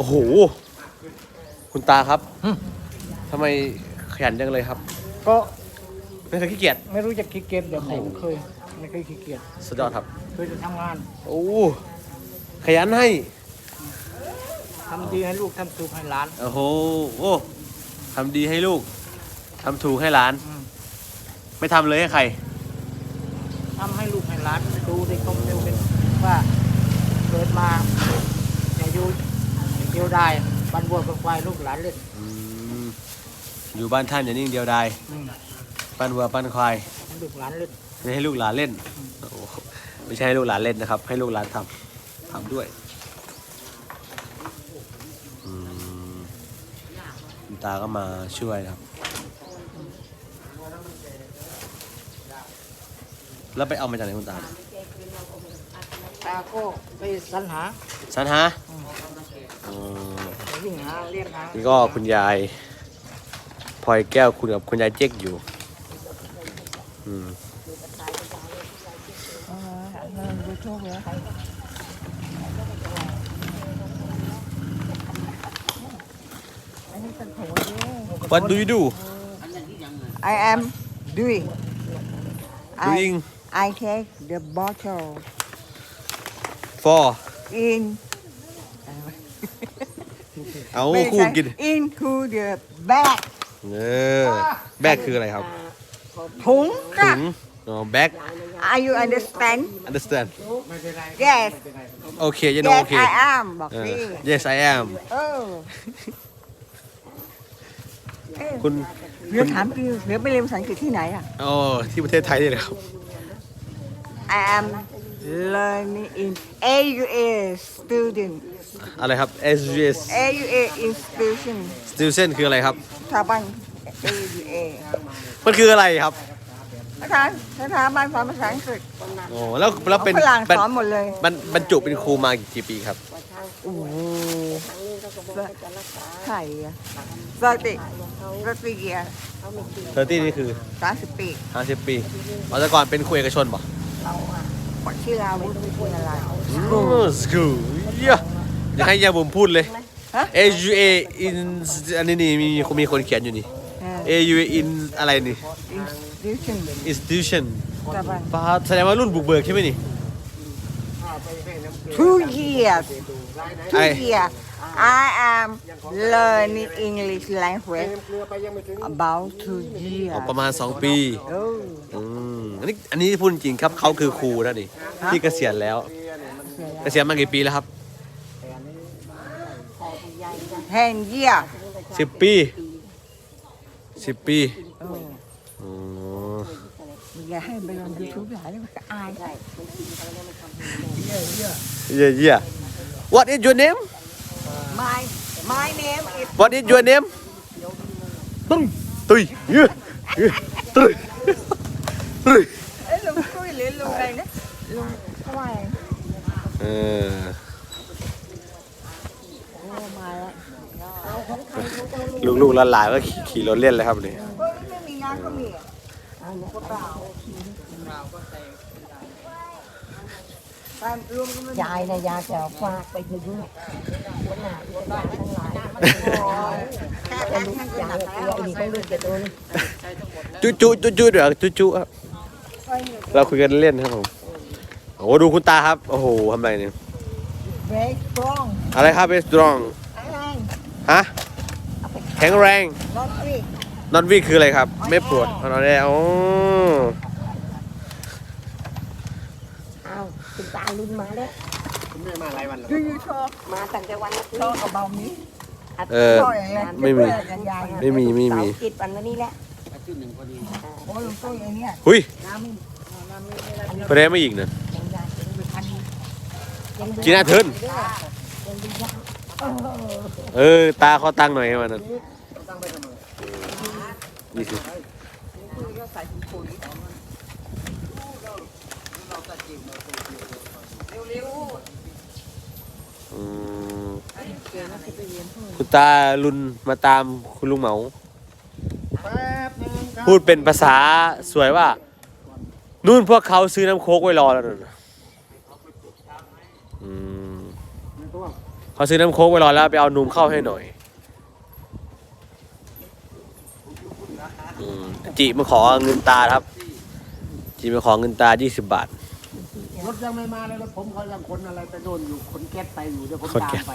โอ้โห คุณตาครับทำไมขยันจังเลยครับ ก็ไม่เคยขี้เกียจ ไม่รู้จะขี้เกียจแบบไหนไม่เคยไม่เคยขี้เกียจสุดยอดครับ เคยจะทำงานโอ้ขยันให้ ทำดีให้ลูกทำถูกให้หลาน โอ้โหโอ้ทำดีให้ลูก ทำถูกให้หลาน อืม ไม่ทำเลยให้ใคร ทำให้ลูกให้หลานดูในคอมเมนต์เป็นว่าเกิดมาอายุเดียวได้บันบัวกับควายลูกหลานเล่นอืมอยู่บ้านท่านอย่านิ่งเดียวดายอืมปั้นวัวปั้นควายให้ลูกหลานเล่นไม่ให้ลูกหลานเล่นโอ้โหไม่ใช่ให้ลูกหลานเล่นนะครับ ให้ลูกหลานทำทำด้วยอืมคุณตาก็มาช่วยนะครับ แล้วไปเอามาจากไหนคุณตาตาก็ไปสรรหาสันฮะ นหานี่ก็คุณยายพลอยแก้วคุณกับคุณยายเจ๊กอยู่อืมเออดูโชคเลย What do you do I am doing. I, doing I take the bottle for in เอาคู่กิน into the bag เออแบกคืออะไรครับถุงถุค่ะ งอ๋อแบก Are you understand understand Yes โอเคยันโอ Yes เค I am บอกเอสิอ yes I am เออเอ๊ะคุณเรือถามจริงเรือไปเรียนภาษาอังกฤษที่ไหนอะ อ๋อที่ประเทศไทยนี่แหละครับ I am learning in AUA student อะไรครับ SGS AUA institution student คืออะไรครับ สถาบัน AUA มันคืออะไรครับอาจารย์สถาบันสอนภาษาอังกฤษโอ้แล้วแล้วเป็นฝรั่งเป็นสอนหมดเลยบรรบรรจุเป็นครูมากี่ปีครับโอ้โหใครอะสติสติเกียเทอร์ตี้นี่คือสามสิบปี50ปีเอาแต่ก่อนเป็นครูเอกชนป่ะปักชื่อลาวุธไม่พูดอะไรสกูเยอะ อยากให้ยาบุ๋มพูดเลย ฮะ A U A in อันนี้นี่มีมีคนเขียนอยู่นี่ A U A in อะไรนี่ institution institution สถาบันป้าแสดงว่ารุ่นบุกเบิกใช่ไหมนี่ two years ไอ้ two years I am learning English language about two อ๋อ years ประมาณ 2 ปี โอ้อืมอันนี้อันนี้พูดจริงครับเขาคือครูนะนี่ที่เกษียณแล้วเกษียณมากี่ปีแล้วครับ ten years 10ปี10ปีโอ้อ๋ออย่าให้ไปลงยูทูบหลายเลยอายเยี่ยเยี่ย What is your name my my name is What is your name ตุ้ยตุ้ยเยี่ยเยี่ยตุ้ยตุ้ยเอ้ยลุงคุยหรือลุงอะไรนะลุงเขาว่าอะไรเออ โอ้มาแล้ว ลูกๆหลานๆก็ขี่ขี่รถเล่นเลยครับนี่เฮ้ยไม่มีงานก็มีอะไปรวมกันยายนะยายจะฝากไปถึงคนหน้าคนหน้าทั้งหลายแค่แค่แค่ยายหนักตัวแล้วอีกต้องลูกจะโดนจุจุจุจุเดี๋ยวจุจุครับเราคุยกันเล่นครับผมโอ้โหดูคุณตาครับ โอ้โหทำอะไรเนี่ยเบรกตรองอะไรครับเอสตรองอะไรฮะ แข็งแรงรถวิ่งนอนวิ่งคืออะไรครับ ไม่ปวดนอนได้อ๋ออ้าวคุณตาลุนมาแล้วดูยูชอบมาตั้งแต่วันนี้ชอบกับเบานี้เออชอบอย่างไรไม่มีกันยายไม่มีไม่มีเสาร์กิจวันนี้แหละโอ้ยลุงตุ้ยไอ้เนี่ยหุยน้ำไม่น้ำไม่ได้ประเดี๋ยวไม่อีกนะยังยายยังดูทันยังดูจีน่าเทิร์นยังดูยาว เออ ตาเขาตั้งหน่อยให้มันนั้นนี่สิอืมคุณตาลุนมาตามคุณลุงเหมา พูดเป็นภาษาสวยว่า นู่นพวกเขาซื้อน้ำโค้กไว้รอแล้วนั่นน่ะอืม เขาซื้อน้ำโค้กไว้รอแล้วไปเอานมเข้าให้หน่อยอืมจิมาขอเงินตาครับ จิมาขอเงินตา 20 บาท รถยังไม่มาเลยรถผมเขายังคนอะไรไปโน่นอยู่คนแก๊สไปอยู่เดี๋ยวผมคนตาแก๊มสไป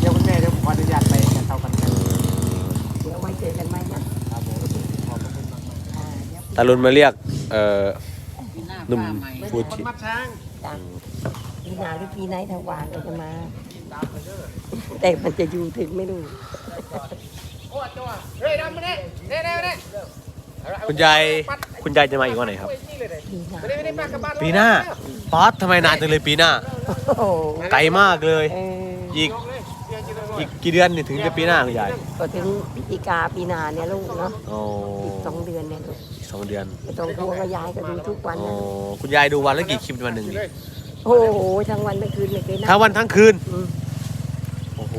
เดี๋ยวคุณแม่เดี๋ยวผมขออนุญาตไปกันเท่ากันกันเดี๋ยวไว้เจอกันไหมนะครับผมขอบพระคุณมากอ่าเดี๋ยวตาลุนมาเรียก เอ่อๆปีหน้าหนุ่มป้าใหม่ฟูจิคนมัดช้างจ้ะปี หน้าหรือปีไหนถ้าว่างก็จะมา แต่มันจะอยู่ถึงไม่รู้โอ้จ้าเฮ้ยดำมาเนี่ยเน่เน่เน่คุณยายคุณยายจะมาอีกวันไหนครับปีหน้าไม่ได้ไม่ได้ป้ากลับบ้านปีหน้าป๊อตทำไมนานจังเลยปีหน้าโอ้โหไกลมากเลย เอออีกอีกกี่เดือนนี่ถึงจะปีหน้าคุณยายก็ถึงพฤศจิกาปีหน้าเนี่ยลูกเนาะอ๋ออีกสองเดือนเนี่ยลูกอีกสองเดือนไม่ต้องกลัวก็ยายก็ดูทุกวันอ๋อนะ คุณยายดูวันละกี่คลิปวันหนึ่งนี่ โอ้โหทั้งวันทั้งคืนไม่เคยนั่ทั้งวันทั้งคืน อืมโอ้โห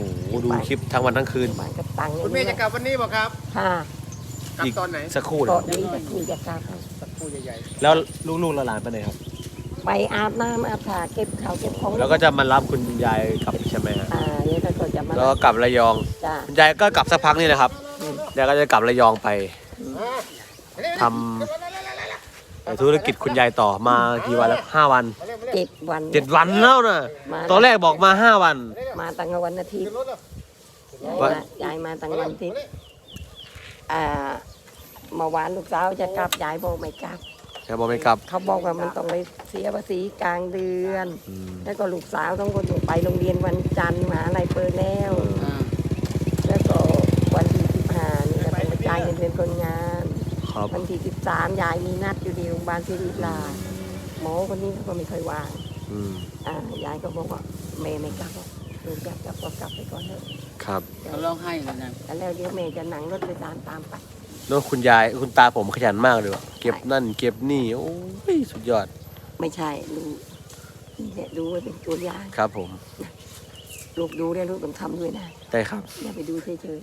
ดูคลิปทั้งวันทั้งคืน บ้านก็ตังค์คุณแม่จะกลับวันนี้ป่ะครับ ค่ะกลับอีก ตอนไหน สักครู่ก็นะดีจะคุยจะกลับสักครู่ใหญ่แล้วลูกๆและหลานไปไหนครับ ไปอาบน้ำอาบถ่าเก็บข้าวเก็บของแล้วก็จะมารับคุณยายกลับใช่ไหมฮะอ่าเดี๋ยวเราก็จะมาแล้วก็กลับระยอง จ้าคุณยายก็กลับสักพักนี่แหละครับยายก็จะกลับระยองไปทำเอ่อธุรกิจคุณยายต่อมากี่วันแล้วห้าวัน เจ็ดวันเจ็ดวันแล้วนะมาตอนแรกบอกมาห้าวัน มาตั้งแต่วันอาทิตย์ยายวันมายายมาตั้งวันอาทิตย์อ่าเมื่อวานลูกสาวจะกลับยายบอกไม่กลับยายบอกไม่กลับ เขาบอกว่ามันต้องไปเสียภาษีกลางเดือนอืมแล้วก็ลูกสาวต้องคนไปโรงเรียนวันจันทร์มหาอะไรเปิดแล้วๆอ่าแล้วก็วันที่สิบห้านี่ก็ต้องไปจ่ายเงินเดือนคนงานครับวันที่สิบสามยายมีนัดอยู่ที่โรงพยาบาลศิริราช หมอคนนี้เขาก็ไม่ค่อยว่างอืมอ่ายายก็บอกว่าแม่ไม่กลับหรอกลูกอยากกลับก็กลับไปก่อนเถอะครับเขาร้องไห้เลยนะแล้วเดี๋ยวแม่จะนั่งรถโดยสารตามไปแล้วคุณยายคุณตาผมขยันมากเลยว่ะเก็บนั่นเก็บนี่โอ้ยสุดยอดไม่ใช่ลูกนี่แหละดูไว้เป็นตัวอย่างครับผมลูกดูได้ลูกต้องทำด้วยนะได้ครับอย่าไปดูเฉย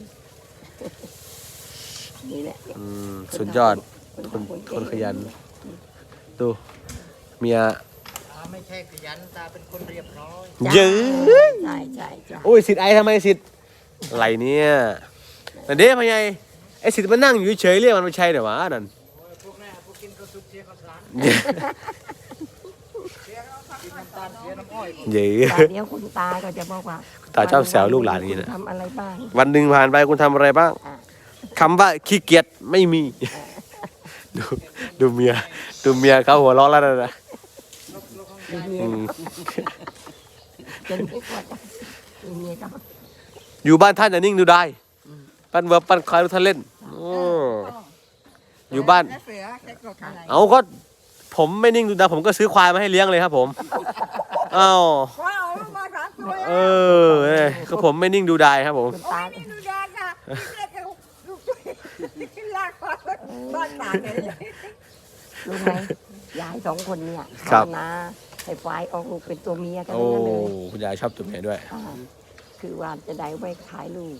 ๆนี่แหละอืมสุดยอด คนคนขยัน ดู เมียตาไม่ใช่ขยันตาเป็นคนเรียบร้อยจ้าเยอะใช่ใช่ใช่โอ้ยสิทธิ์ไอ้ทำไมสิทธิ์อะไรเนี่ยนั่นเด้พะไงไอ้สิทธิ์มันนั่งอยู่เฉยๆเรียกมันไม่ใช่เดี๋ยววะนั่นพวกแม่พวกกินข้าวซุปเสียข้าวสารกินน้ำตาลเสียน้ำอ้อยเยแต่อะเดี๋ยวคุณตาก็จะบอกว่าตาชอบแซวลูกหลานอย่างนี้นะทำอะไรบ้างวันหนึ่งผ่านไปคุณทำอะไรบ้างอะคำว่าขี้เกียจไม่มี ดูดูเมียดูเมียเขาหัวเราะแล้วนะดูเมีย อืมจะไม่กดดูเมียก็อยู่บ้านท่านอย่านิ่งดูได้ปั้นเวิร์บปั้นคลายรู้ท่านเล่นโอ้อยู่บ้านแล้วเสือแค่กดอะไรเอาก็ผมไม่นิ่งดูดายผมก็ซื้อควายมาให้เลี้ยงเลยครับผมอ้าวว้าวมาสามตัวเออเอ้ยก็ผมไม่นิ่งดูดายครับผมคุณตานี่ดูแดงค่ะนี่เรียกกันลูกตัวลากมาบ้านตากเลย รู้ไหมยายสองคนเนี่ยครับ ภาวนา ให้ฝ่ายออกลูกเป็นตัวเมียกันโอ้ทั้งนั้นเลยคุณยายชอบตัวเมียด้วยอ่าคือว่าจะได้ไว้ขายลูก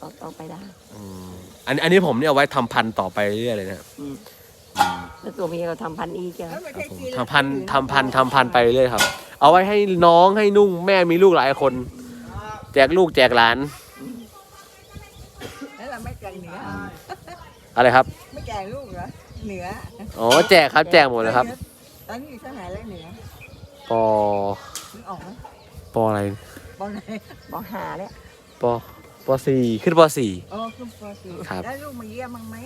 ต่อต่อไปได้อืมอันอันนี้ผมเนี่ยเอาไว้ทำพันธุ์ต่อไปเรื่อยๆเลยนะครับแล้วตัวเมียก็ทำพันธุ์อีกจ้ะแล้วไม่ใช่กินทำพันธุ์ทำพันธุ์ทำพันธุ์ไปเรื่อยๆครับ เอาไว้ให้น้องให้นุ่งแม่มีลูกหลายคน แจกลูกแจกหลานแล้วเราไม่แกงเหนืออะไรครับไม่แกงลูกเหรอเหนืออ๋อแจกครับแจกหมดเลยครับ ตอนนี้อยู่ที่ไหนแล้วเหนือ ปอนึกออกไหมปออะไรบอลไหนบอกหาเนี่ยปอปอสี่ขึ้นปอสี่อ๋อคุณปอสีครับ แล้วลูกมาเยี่ยมมั้งไหม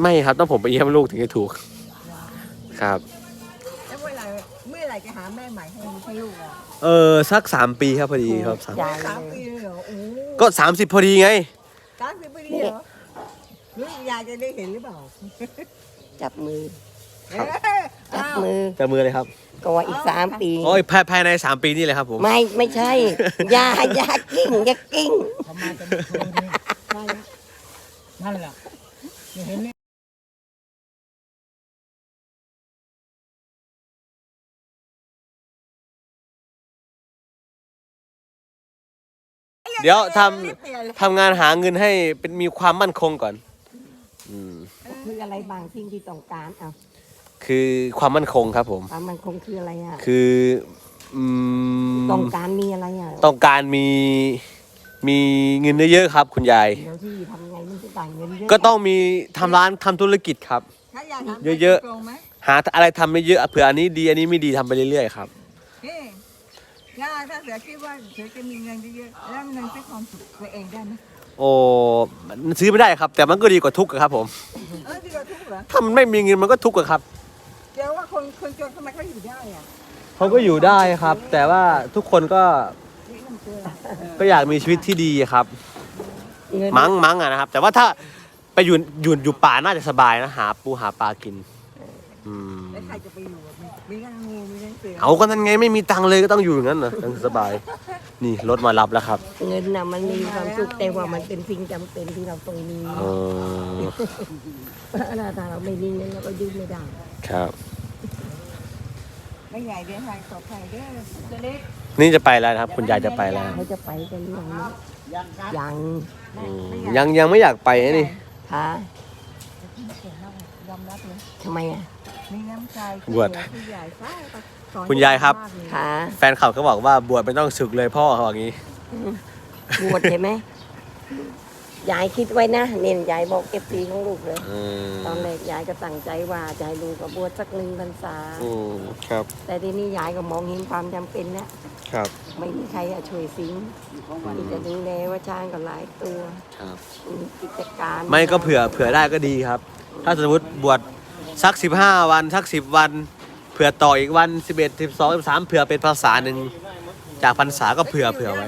ไม่ครับต้องผมไปเยี่ยมลูกถึงจะถูกครับ แล้วเมื่อไหร่เมื่อไหร่จะหาแม่ใหม่ให้ให้ลูกอะเออสักสามปีครับพอดีครับสามยายสามเลปียเลยเหรอโอ้ก็สามสิบพอดีไง สามสิบปีเลยเหรอลูกยายจะได้เห็นหรือเปล่าจับมือ ครับเอ้ยจับอ้าวมือจะมือเลยครับก็ว่าอีกสามปี โอ้ยภายภายในสามปีนี่เลยครับผมไม่ไม่ใช่อยาอยากิ้งอย่ากิ้งเขามาจะไม่โทรเนี่ยนั่นแหละเห็นไหมเดี๋ยวทำทำงานหาเงินให้เป็นมีความมั่นคงก่อน อืม คืออะไรบางสิ่งที่ต้องการเอา คือความมั่นคงครับผม ความมันคงคืออะไรอะ คืออืมต้องการมีอะไรอะต้องการมีมีเงินเยอะๆครับ คุณยาย เดี๋ยวที่ทำไงมันจะต่างเงินเยอะก็ต้องมีทำร้านทำธุรกิจครับ ถ้าอยากทำเยอะๆโกงไหมหาอะไรทำไม่เยอะเผื่ออันนี้ดีอันนี้ไม่ดีทำไปเรื่อยๆครับเฮ้ยย่าถ้าเสือคิดว่าเสือจะมีเงินเยอะๆแล้วเงินซื้อความสุขตัวเองได้ไหมโอ้มันซื้อไม่ได้ครับ แต่มันก็ดีกว่าทุกข์อะครับผม เออที่เราทุกข์เหรอถ้ามันไม่มีเงินมันก็ทุกข์อะครับ เดี๋ยวว่าคนคนจนทำไมเขาอยู่ได้อะเขาก็อยู่ได้ครับ แต่ว่าทุกคนก็นี่มันเจอก็อยากมีชีวิตที่ดีครับ เงินมั้งมั้งอะนะครับ แต่ว่าถ้าไปอยู่อยู่อยู่ป่าน่าจะสบายนะหาปูหาปลากินอืมแล้วใครจะไปอยู่อะมีมีทั้งงูมีทั้งเสือเอาก็นั่นไงไม่มีตังค์เลยก็ต้องอยู่อย่างนั้นนะยังสบาย นี่รถมารับแล้วครับเงินน่ะมันมีความสุขแต่ว่ามันเป็นสิ่งจำเป็นที่เราต้องมีเออถ้าเราไม่มีเงินเราก็ยืมไม่ได้ ครับ ไม่ใหญ่เดินทางปลอดภัยเด้อตัวเล็กนี่จะไปแล้วนะครับ คุณยายจะไปแล้วเขาจะไปกันหรือยังเนี่ยยังอืมยังยังไม่อยากไปนะนี่ค่ะยอมรับเลยทำไมอะมีน้ำใจบวชผู้ใหญ่ฟ้าสอนคุณยายครับ มกเลยค่ะแฟนเขาเขาบอกว่าบวชไม่ต้องศึกเลยพ่อเขาบอกงี้ บวชใช่ไหม ยายคิดไว้นะเนี่ยยายบอกเอฟซีของลูกเลย อืมตอนแรกยายก็ตั้งใจว่าจะให้ลูกกับบวชสักหนึ่งพรรษา อืมครับแต่ทีนี้ยายก็มองเห็นความจำเป็นแล้ว ครับไม่มีใครอะช่วยสิงที่จะดูแลว่าช้างก็หลายตัวครับ มีกิจการไม่ก็เผื่อเผื่อได้ก็ดีครับ ถ้าสมมติบวชสักสิบห้าวันสักสิบวัน เผื่อต่ออีกวันสิบเอ็ดสิบสองสิบสามเผื่อเป็นภาษาหนึ่งจากพรรษาก็เผื่อเผื่อไว้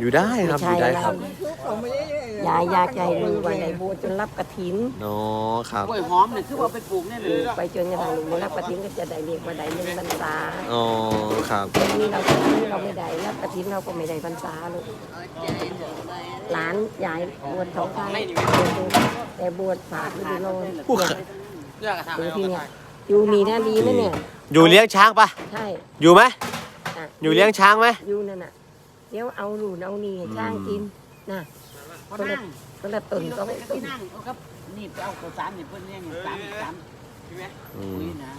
อยู่ได้ครับอยู่ได้ครับทุกของไปเรื่อยๆเลย ยายอยากจะให้ลูกว่าได้บวชจนรับกระถินอ๋อครับกล้วยหอมเนี่ยคือว่าไปปลูกเนี่ยเลยไปจนกระทั่งลูกรับกระถินก็จะได้เรียกว่าได้หนึ่งพรรษาอ๋อครับนี่เราเราไม่ได้รับกระถินเราก็ไม่ได้พรรษาลูกหลานยายบวชสองครั้งแต่บวชฝากไม่ได้โลนผู้เนี่ยดูที่เนี่ยอยู่นี่นะดีนะเนี่ยอยู่เลี้ยงช้างปะใช่อยู่ไหมอะอยู่เลี้ยงช้างไหม อยู่นั่นน่ะเดี๋ยวเอาหลูนเอานี่ให้ช้างกินน่ะ คนละคนละตุนก็ไม่ตุที่นนั่งเอาครับนี่ไปเอาข้าวสารนี่เพิ่นเนี่ยสามสามอืมปุ๋ยนะ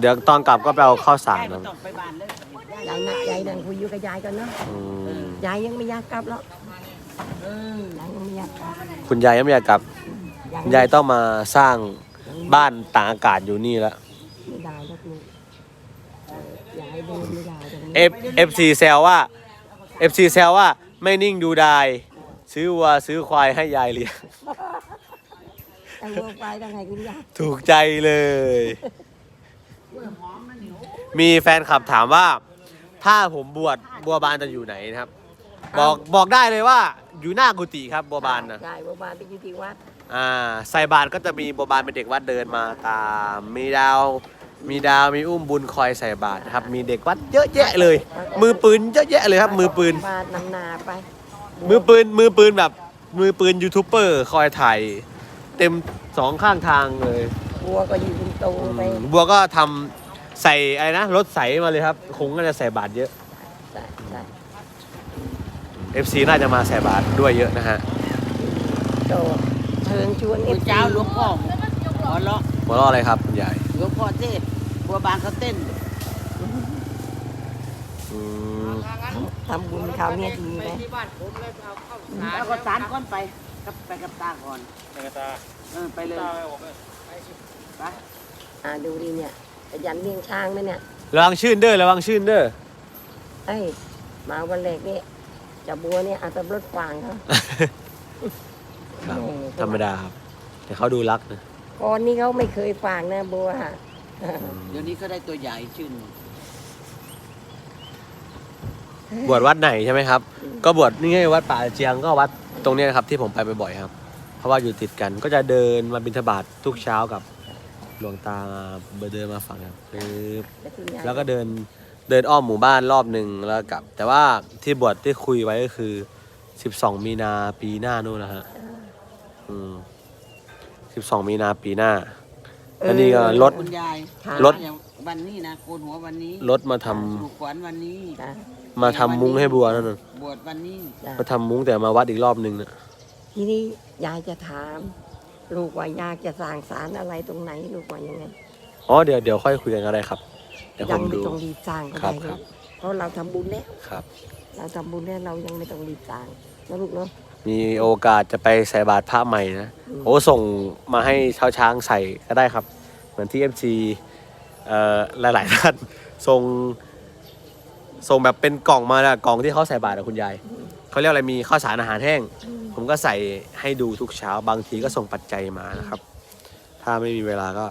เดี๋ยวตอนกลับก็ไปเอาข้าวสารใช่นะต้องไปบ้านเลยยายนะยายนั่งคุยอยู่กับยายกันเนาะอืมยายยังไม่อยากกลับหรอกเออยายยังไม่อยากกลับคุณยายยังไม่อยากกลับคุณยายต้องมาสร้างบ้านต่างอากาศอยู่นี่แล้วไม่ได้หรอกลูกเออยายเดินไม่ได้ตรงนี้เอฟเอฟซีแซวว่าเอฟซีแซวว่าไม่นิ่งดูดาย ซื้อวัวซื้อควายให้ยายเลี้ยง แต่วัวไปต้องไงคุณยายถูกใจเลย มีแฟนคลับถามว่า ถ้าผมบวชบัวบานจะอยู่ไหนนะครับ บอกบอกได้เลยว่าอยู่หน้ากุฏิครับบัวบานนะใช่บัวบานไปอยู่ที่วัดอ่าใส่บาตรก็จะมีบัวบานเป็นเด็กวัดเดินมาตาม มีดาว มีดาวมีอุ้มบุญคอยใส่บาตรนะครับ มีเด็กวัดเยอะแยะเลย มือปืนเยอะแยะเลยครับ มือปืน บาดนำนาไป มือปืนมือปืนแบบมือปืนยูทูบเบอร์คอยถ่ายเต็มสองข้างทางเลยวัวก็อยู่บนโตไปบัวก็ทำใส่อะไรนะรถใสมาเลยครับคงก็จะใส่บาตรเยอะใช่ใช่ FC น่าจะมาใส่บาตรด้วยเยอะนะฮะโตเชิญชวนเอมื้อฟเช้าหลวงพ่อขอเลาะหัวเราะอะไรครับคุณยายหลวงพ่อเทศบัวบานเขาเต้น อืม ทำบุญคราวเนี้ยดีไหมแล้วก็สารก้อนไปกับไปกับตาก่อนไปกับตาเออไปเลยไปอ่าดูดิเนี่ยขยันเลี้ยงช้างนะเนี่ยระวังชื่นเด้อระวังชื่นเด้อเอ้ยมาวันแรกนี่จะบัวเนี่ยอาจจะรถฟางเขาครับธรรมดาครับ แต่เขาดูรักนะก่อนนี้เขาไม่เคยฟางนะบัวฮะเดี๋ยวนี้ก็ได้ตัวใหญ่ชื่น บวชวัดไหนใช่ไหมครับ ก็บวชนี่ไงวัดป่าเจียงก็วัดตรงเนี้ยนะครับที่ผมไปบ่อยๆครับ เพราะว่าอยู่ติดกันก็จะเดินมาบิณฑบาตทุกเช้ากับหลวงตาเดินมาฝั่งครับปึ๊บแต่คุณยายแล้วก็เดินเดินอ้อมหมู่บ้านรอบหนึ่งแล้วกลับ แต่ว่าที่บวชที่คุยไว้ก็คือ 12 มีนาปีหน้านู่นนะฮะอืม12 มีนาปีหน้า อันนี้ก็รถ คุณยายค่ะรถ อย่างวันนี้นะโกนหัววันนี้รถมาทำถูกขวัญวันนี้ จ้ะมาทำมุ้งให้บัวนั่นน่ะบวชวันนี้ จ้ะมาทำมุ้งแต่มาวัดอีกรอบหนึ่งน่ะทีนี้ยายจะถาม ลูกว่าอยากจะสร้างสารอะไรตรงไหนลูกว่ายังไงอ๋อเดี๋ยวเดี๋ยวค่อยคุยกันก็ได้ครับเดี๋ยวผยังมไม่ดู ต้องรีบสร้างก็ครัได้บครัลูบกเพราะเราทำบุญแล้วครับ เราทำบุญแล้วเรายังไม่ต้องรีบสร้างนะลูกเนาะ มีโอกาสจะไปใส่บาตรพระใหม่นะอืมโอ้ส่งมาให้ชาวช้างใส่ก็ได้ครับ เหมือนที่ MC เอ่อหลายๆท่านส่งส่งแบบเป็นกล่องมานะกล่องที่เขาใส่บาตรอะคุณยายเขาเรียกอะไรมีข้าวสารอาหารแห้ง ผมก็ใส่ให้ดูทุกเช้าบางทีก็ส่งปัจจัยมานะครับ ถ้าไม่มีเวลาก็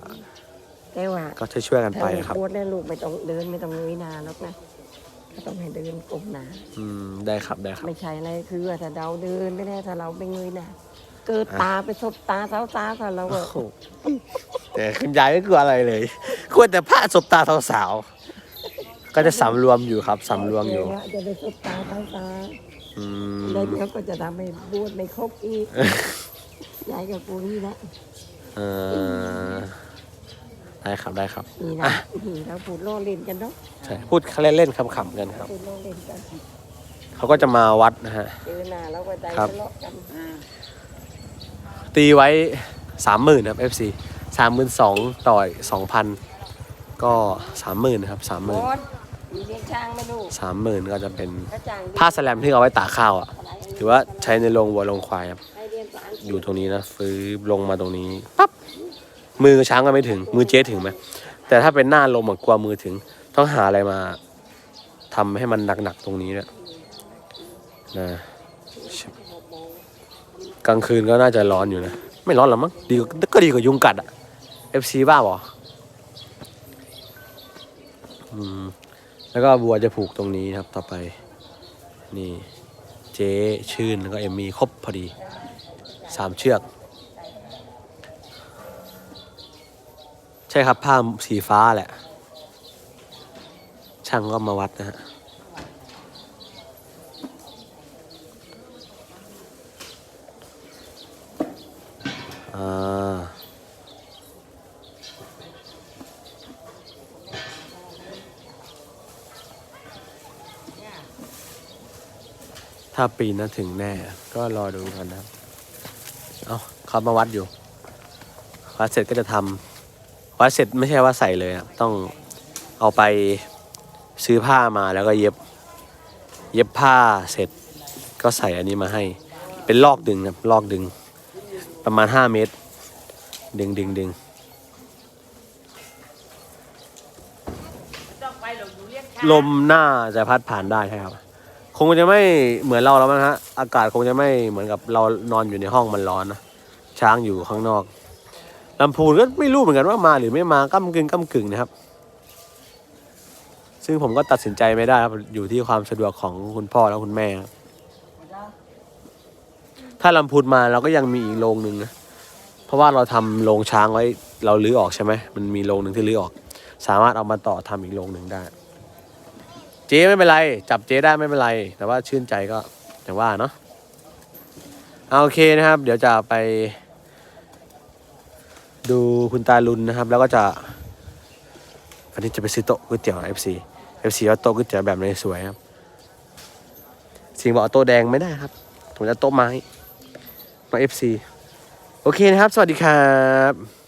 แต่ว่าก็ช่วยๆกันไปถ้าลูกครับบวชแล้วลูกไม่ต้องเดินไม่ต้องเงยหน้าหรอกนะ ก็ต้องให้เดินก้มหน้าอืมได้ครับได้ครับ ไม่ใช่อะไรคือว่าถ้าเราเดินไม่ได้ถ้าเราไม่เงยหน้าเกิดตาไปซบตาเท้าตาก็เราก็โอ้โหแต่คุณยายไม่กลัวอะไรเลยควรแต่พระสบตาสาวๆก็จะสำรวมอยู่ครับสำรวมอยู่จะไปซบตาเท้าตาอืมแล้วเดี๋ยวก็จะทำให้บวชไม่ครบอีกยายกับปูนี่นะเออ ได้ครับได้ครับนี่นะนี่เราพูดโล่เล่นกันเนาะใช่พูดเล่นๆขำๆกันครับ พูดโล่เล่นกันเขาก็จะมาวัดนะฮะ เจอหน้าเราก็ใจครับ ทะเลาะกันตีไว้สามหมื่นครับ FC สามหมื่นสองต่อยสองพันก็สามหมื่นนะครับสามหโบมื่นดมีเลี้ยงช้างไหมลูกสามหมื่นก็จะเป็นกระจ่างดีผ้าสแลมที่เอาไว้ตากข้าวอะถือว่าใช้ในโรงวัวโรงควายครับ ให้เรียนภาษาอังกฤษอยู่ตรงนี้นะฟื้บลงมาตรงนี้ปั๊บ มือช้างก็ไม่ถึง มือเจ๊ถึงไหมแต่ถ้าเป็นหน้าลมกลัวมือถึง ต้องหาอะไรมาทำให้มันหนักๆตรงนี้เนี่ยนะกลางคืนก็น่าจะร้อนอยู่นะ ไม่ร้อนหรอมั้งดีก็ดีกว่ายุงกัดอะ FC บ้าบออืมแล้วก็บัวจะผูกตรงนี้นะครับ ต่อไป นี่ เจ๊ชื่นแล้วก็เอมมี่ครบพอดีสามเชือก ใช่ครับผ้าสีฟ้าแหละ ช่างก็มาวัดนะฮะอ่าถ้าปีนนถึงแน่ ก็รอดูกันนะ เอาเขามาวัดอยู่ วัดเสร็จก็จะทำ วัดเสร็จไม่ใช่ว่าใส่เลยอะต้องเอาไปซื้อผ้ามาแล้วก็เย็บ เย็บผ้าเสร็จก็ใส่อันนี้มาให้ เป็นลอกดึงครับลอกดึง ประมาณห้าเมตร ดึงดึงดึงลมหน่าจะพัดผ่านได้ใช่ครับ คงจะไม่เหมือนเราแล้วมั้งฮะ อากาศคงจะไม่เหมือนกับเรานอนอยู่ในห้องมันร้อนนะช้างอยู่ข้างนอก ลำพูนก็ไม่รู้เหมือนกันว่ามาหรือไม่มาก้ากึ่งก้ากึ่งนะครับ ซึ่งผมก็ตัดสินใจไม่ได้ครับอยู่ที่ความสะดวกของคุณพ่อและคุณแม่ครับถ้าลำพูนมาเราก็ยังมีอีกโรงหนึ่งนะเพราะว่าเราทำโรงช้างไว้เราลื้อออกใช่ไหมมันมีโรงหนึ่งที่ลื้อออก สามารถเอามาต่อทำอีกโรงหนึ่งได้ เจ๊ไม่เป็นไร จับเจ๊ได้ไม่เป็นไร แต่ว่าชื่นใจก็อย่างว่าเนาะเอาโอเคนะครับ เดี๋ยวจะไป ดูคุณตาลุนนะครับ แล้วก็จะวันนี้จะไปซื้อโต๊ะก๋วยเตี๋ยว FC FC ว่าโต๊ะก๋วยเตี๋ยวแบบไหนสวยครับสิงบอกโต๊ะแดงไม่ได้ครับ ผมจะโต๊ะไม้มา FC โอเคนะครับ สวัสดีครับ